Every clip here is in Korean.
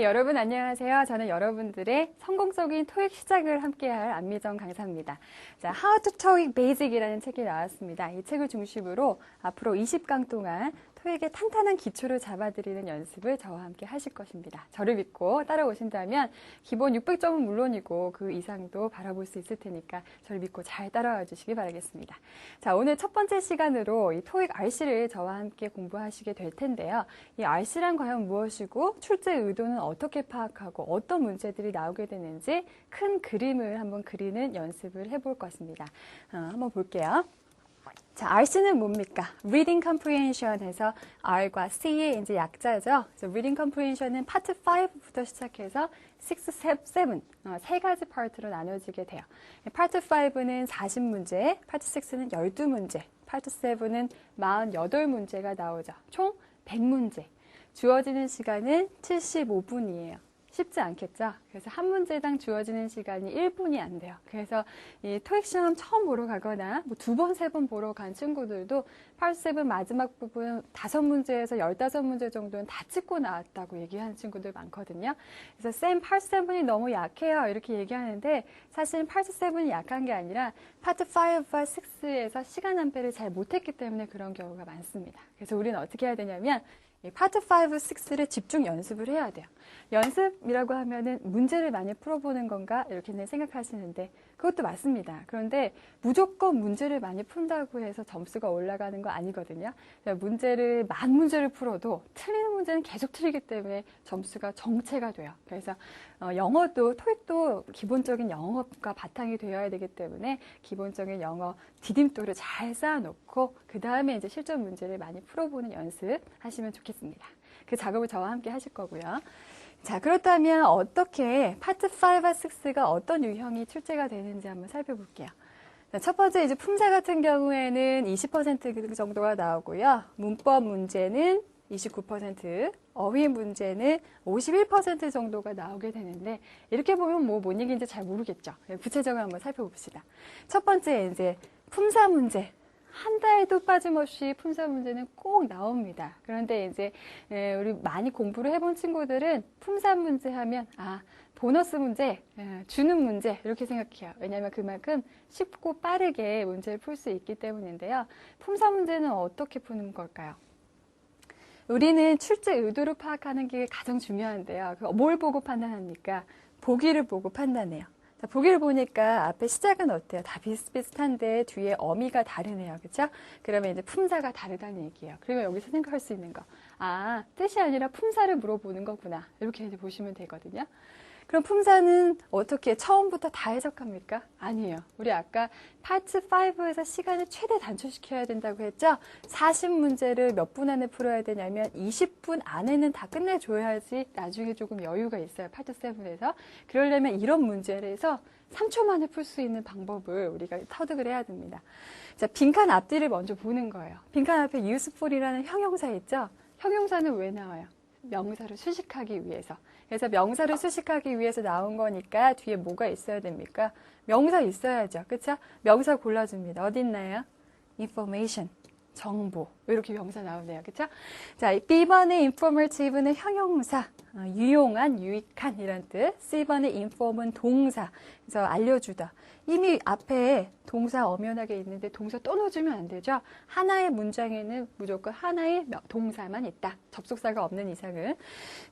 네, 여러분 안녕하세요. 저는 여러분들의 성공적인 토익 시작을 함께할 안미정 강사입니다. 자, How to TOEIC Basic이라는 책이 나왔습니다. 이 책을 중심으로 앞으로 20강 동안 토익의 탄탄한 기초를 잡아드리는 연습을 저와 함께 하실 것입니다. 저를 믿고 따라오신다면 기본 600점은 물론이고 그 이상도 바라볼 수 있을 테니까 저를 믿고 잘 따라와 주시기 바라겠습니다. 자, 오늘 첫 번째 시간으로 이 토익 RC를 저와 함께 공부하시게 될 텐데요. 이 RC란 과연 무엇이고 출제 의도는 어떻게 파악하고 어떤 문제들이 나오게 되는지 큰 그림을 한번 그리는 연습을 해볼 것입니다. 어, 한번 볼게요. 자, RC는 뭡니까? Reading Comprehension에서 R과 C의 이제 약자죠. 그래서 Reading Comprehension은 파트 5부터 시작해서 6, 7, 7, 어, 세 가지 파트로 나눠지게 돼요. 파트 5는 40문제, 파트 6는 12문제, 파트 7은 48문제가 나오죠. 총 100문제. 주어지는 시간은 75분이에요. 쉽지 않겠죠? 그래서 한 문제당 주어지는 시간이 1분이 안 돼요. 그래서 이 토익 시험 처음 보러 가거나 뭐 두 번, 세 번 보러 간 친구들도 8세븐 마지막 부분 다섯 문제에서 15문제 정도는 다 찍고 나왔다고 얘기하는 친구들 많거든요. 그래서 쌤 8세븐이 너무 약해요. 이렇게 얘기하는데 사실 8세븐이 약한 게 아니라 파트 5와 6에서 시간 안배를 잘 못했기 때문에 그런 경우가 많습니다. 그래서 우리는 어떻게 해야 되냐면 이 파트 5, 6를 집중 연습을 해야 돼요. 연습이라고 하면은 문제를 많이 풀어보는 건가 이렇게 생각하시는데 그것도 맞습니다. 그런데 무조건 문제를 많이 푼다고 해서 점수가 올라가는 거 아니거든요. 문제를 만 문제를 풀어도 틀리는 문제는 계속 틀리기 때문에 점수가 정체가 돼요. 그래서 어, 영어도 토익도 기본적인 영어가 바탕이 되어야 되기 때문에 기본적인 영어 디딤돌을 잘 쌓아놓고 그 다음에 이제 실전 문제를 많이 풀어보는 연습 하시면 좋겠습니다. 그 작업을 저와 함께 하실 거고요. 자, 그렇다면 어떻게 파트 5와 6가 어떤 유형이 출제가 되는지 한번 살펴볼게요. 자, 첫 번째 이제 품사 같은 경우에는 20% 정도가 나오고요. 문법 문제는 29%, 어휘 문제는 51% 정도가 나오게 되는데 이렇게 보면 뭐 뭔 얘기인지 잘 모르겠죠. 구체적으로 한번 살펴봅시다. 첫 번째 이제 품사 문제. 한 달도 빠짐없이 품사 문제는 꼭 나옵니다. 그런데 이제 예, 우리 많이 공부를 해본 친구들은 품사 문제 하면 아 보너스 문제, 예, 주는 문제 이렇게 생각해요. 왜냐하면 그만큼 쉽고 빠르게 문제를 풀 수 있기 때문인데요. 품사 문제는 어떻게 푸는 걸까요? 우리는 출제 의도를 파악하는 게 가장 중요한데요. 뭘 보고 판단합니까? 보기를 보고 판단해요. 자, 보기를 보니까 앞에 시작은 어때요? 다 비슷비슷한데 뒤에 어미가 다르네요. 그렇죠? 그러면 이제 품사가 다르다는 얘기예요. 그러면 여기서 생각할 수 있는 거. 아, 뜻이 아니라 품사를 물어보는 거구나. 이렇게 이제 보시면 되거든요. 그럼 품사는 어떻게 처음부터 다 해석합니까? 아니에요. 우리 아까 파트 5에서 시간을 최대 단축시켜야 된다고 했죠? 40문제를 몇 분 안에 풀어야 되냐면 20분 안에는 다 끝내줘야지 나중에 조금 여유가 있어요. 파트 7에서. 그러려면 이런 문제를 해서 3초 만에 풀 수 있는 방법을 우리가 터득을 해야 됩니다. 자, 빈칸 앞뒤를 먼저 보는 거예요. 빈칸 앞에 useful이라는 형용사 있죠? 형용사는 왜 나와요? 명사를 수식하기 위해서. 그래서 명사를 수식하기 위해서 나온 거니까 뒤에 뭐가 있어야 됩니까? 명사 있어야죠. 그쵸? 명사 골라줍니다. 어디 있나요? information. 정보. 이렇게 명사 나오네요. 그쵸? 자, B번의 informative는 형용사. 어, 유용한, 유익한 이런 뜻. C번의 inform은 동사. 그래서 알려주다. 이미 앞에 동사 엄연하게 있는데 동사 또 넣어주면 안 되죠. 하나의 문장에는 무조건 하나의 동사만 있다. 접속사가 없는 이상은.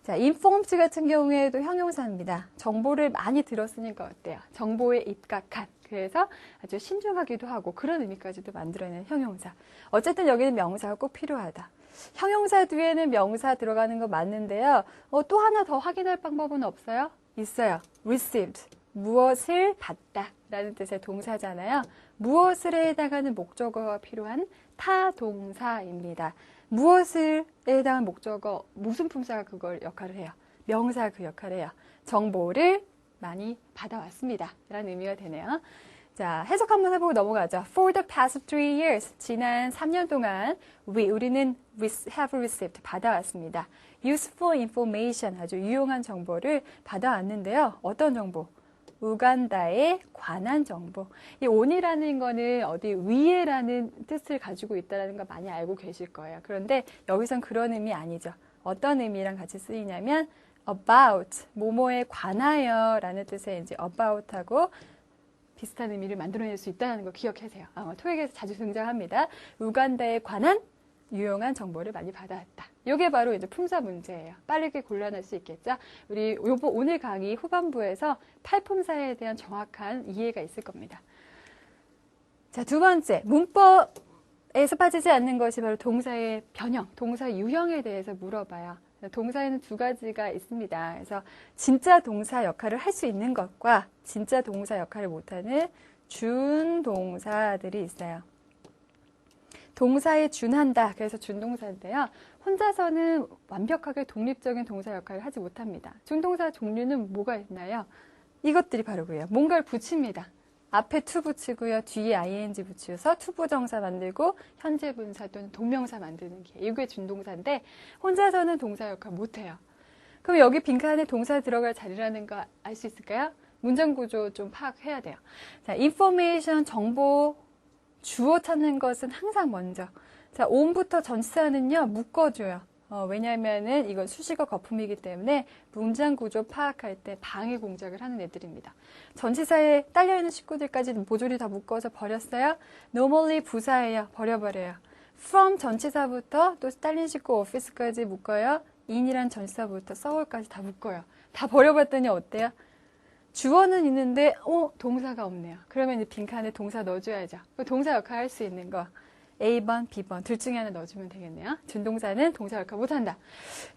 자, informed 같은 경우에도 형용사입니다. 정보를 많이 들었으니까 어때요? 정보에 입각한. 그래서 아주 신중하기도 하고 그런 의미까지도 만들어내는 형용사. 어쨌든 여기는 명사가 꼭 필요하다. 형용사 뒤에는 명사 들어가는 거 맞는데요. 어, 또 하나 더 확인할 방법은 없어요? 있어요. received. 무엇을 받다 라는 뜻의 동사잖아요. 무엇을 해당하는 목적어가 필요한 타동사입니다. 무엇을 해당하는 목적어, 무슨 품사가 그걸 역할을 해요? 명사 그 역할을 해요. 정보를 많이 받아왔습니다. 라는 의미가 되네요. 자, 해석 한번 해보고 넘어가죠. For the past three years, 지난 3년 동안 we, 우리는 have received, 받아왔습니다. useful information, 아주 유용한 정보를 받아왔는데요. 어떤 정보? 우간다에 관한 정보. 이 온이라는 거는 어디 위에라는 뜻을 가지고 있다는 걸 많이 알고 계실 거예요. 그런데 여기선 그런 의미 아니죠. 어떤 의미랑 같이 쓰이냐면 about 뭐뭐에 관하여 라는 뜻의 이제 about하고 비슷한 의미를 만들어낼 수 있다는 거 기억하세요. 아, 토익에서 자주 등장합니다. 우간다에 관한 유용한 정보를 많이 받아왔다. 이게 바로 이제 품사 문제예요. 빠르게 골라낼 수 있겠죠? 우리 요번 오늘 강의 후반부에서 탈품사에 대한 정확한 이해가 있을 겁니다. 자, 두 번째, 문법에서 빠지지 않는 것이 바로 동사의 변형, 동사 유형에 대해서 물어봐요. 동사에는 두 가지가 있습니다. 그래서 진짜 동사 역할을 할 수 있는 것과 진짜 동사 역할을 못하는 준동사들이 있어요. 동사에 준한다. 그래서 준동사인데요. 혼자서는 완벽하게 독립적인 동사 역할을 하지 못합니다. 준동사 종류는 뭐가 있나요? 이것들이 바로고요. 뭔가를 붙입니다. 앞에 to 붙이고요. 뒤에 ing 붙여서 투부정사 만들고 현재 분사 또는 동명사 만드는 게 이게 준동사인데 혼자서는 동사 역할 못 해요. 그럼 여기 빈칸에 동사 들어갈 자리라는 거 알 수 있을까요? 문장 구조 좀 파악해야 돼요. 자, information 정보 주어 찾는 것은 항상 먼저. 자, on부터 전치사는요 묶어줘요. 어, 왜냐하면은 이건 수식어 거품이기 때문에 문장 구조 파악할 때 방해 공작을 하는 애들입니다. 전치사에 딸려 있는 식구들까지 모조리 다 묶어서 버렸어요. normally 부사예요. 버려버려요. from 전치사부터 또 딸린 식구 office까지 묶어요. in이란 전치사부터 서울까지 다 묶어요. 다 버려봤더니 어때요? 주어는 있는데 어 동사가 없네요. 그러면 이제 빈칸에 동사 넣어줘야죠. 그 동사 역할 할 수 있는 거 A번, B번 둘 중에 하나 넣어주면 되겠네요. 준동사는 동사 역할 못한다.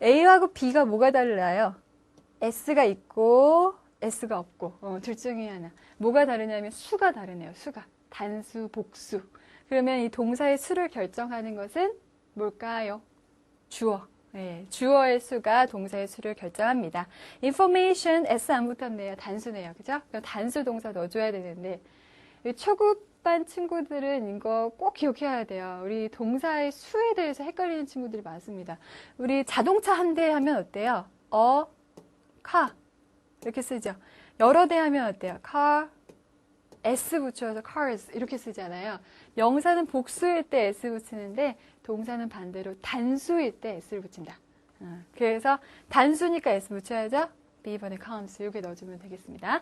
A하고 B가 뭐가 달라요? S가 있고 S가 없고 어, 둘 중에 하나. 뭐가 다르냐면 수가 다르네요. 수가 단수, 복수. 그러면 이 동사의 수를 결정하는 것은 뭘까요? 주어. 네, 주어의 수가 동사의 수를 결정합니다. information s 안 붙었네요. 단수네요. 그죠? 단수 동사 넣어줘야 되는데 이 초급반 친구들은 이거 꼭 기억해야 돼요. 우리 동사의 수에 대해서 헷갈리는 친구들이 많습니다. 우리 자동차 한 대 하면 어때요? 어, 카 이렇게 쓰죠. 여러 대 하면 어때요? car, s 붙여서 cars 이렇게 쓰잖아요. 명사는 복수일 때 s 붙이는데 동사는 반대로 단수일 때 s를 붙인다. 어, 그래서 단수니까 s 붙여야죠. B번에 comes 이렇게 넣어주면 되겠습니다.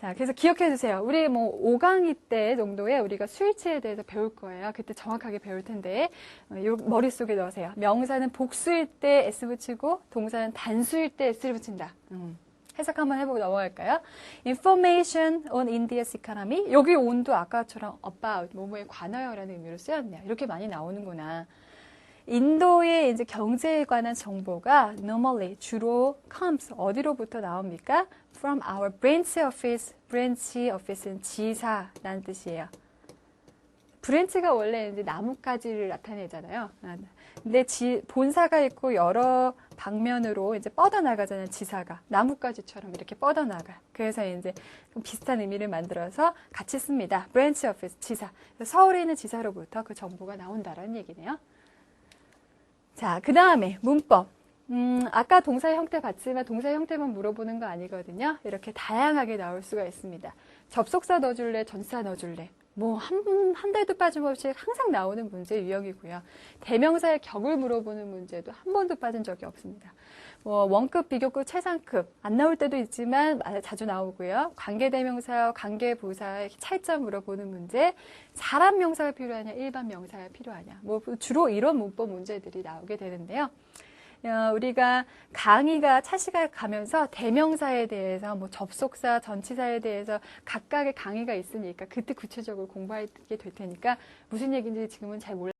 자, 그래서 기억해 주세요. 우리 뭐 5강의 때 정도에 우리가 수일치에 대해서 배울 거예요. 그때 정확하게 배울 텐데 어, 요 머릿속에 넣으세요. 명사는 복수일 때 s 붙이고 동사는 단수일 때 s를 붙인다. 음. 해석 한번 해보고 넘어갈까요? Information on India's economy. 여기 on도 아까처럼 about, 뭐뭐에 관하여라는 의미로 쓰였네요. 이렇게 많이 나오는구나. 인도의 이제 경제에 관한 정보가 normally 주로 comes 어디로부터 나옵니까? From our branch office. branch office는 지사라는 뜻이에요. 브랜치가 원래 이제 나뭇가지를 나타내잖아요. 아, 근데 지, 본사가 있고 여러 방면으로 이제 뻗어나가잖아요. 지사가. 나뭇가지처럼 이렇게 뻗어나가. 그래서 이제 좀 비슷한 의미를 만들어서 같이 씁니다. 브랜치 오피스, 지사. 서울에 있는 지사로부터 그 정보가 나온다라는 얘기네요. 자, 그 다음에 문법. 음, 아까 동사의 형태 봤지만 동사의 형태만 물어보는 거 아니거든요. 이렇게 다양하게 나올 수가 있습니다. 접속사 넣어줄래? 전사 넣어줄래? 뭐, 한, 한 달도 빠짐없이 항상 나오는 문제 유형이고요. 대명사의 격을 물어보는 문제도 한 번도 빠진 적이 없습니다. 뭐, 원급, 비교급, 최상급. 안 나올 때도 있지만 자주 나오고요. 관계대명사와 관계부사의 차이점 물어보는 문제. 사람 명사가 필요하냐, 일반 명사가 필요하냐. 뭐, 주로 이런 문법 문제들이 나오게 되는데요. 어, 우리가 강의가 차시가 가면서 대명사에 대해서 뭐 접속사, 전치사에 대해서 각각의 강의가 있으니까 그때 구체적으로 공부하게 될 테니까 무슨 얘기인지 지금은 잘 몰라.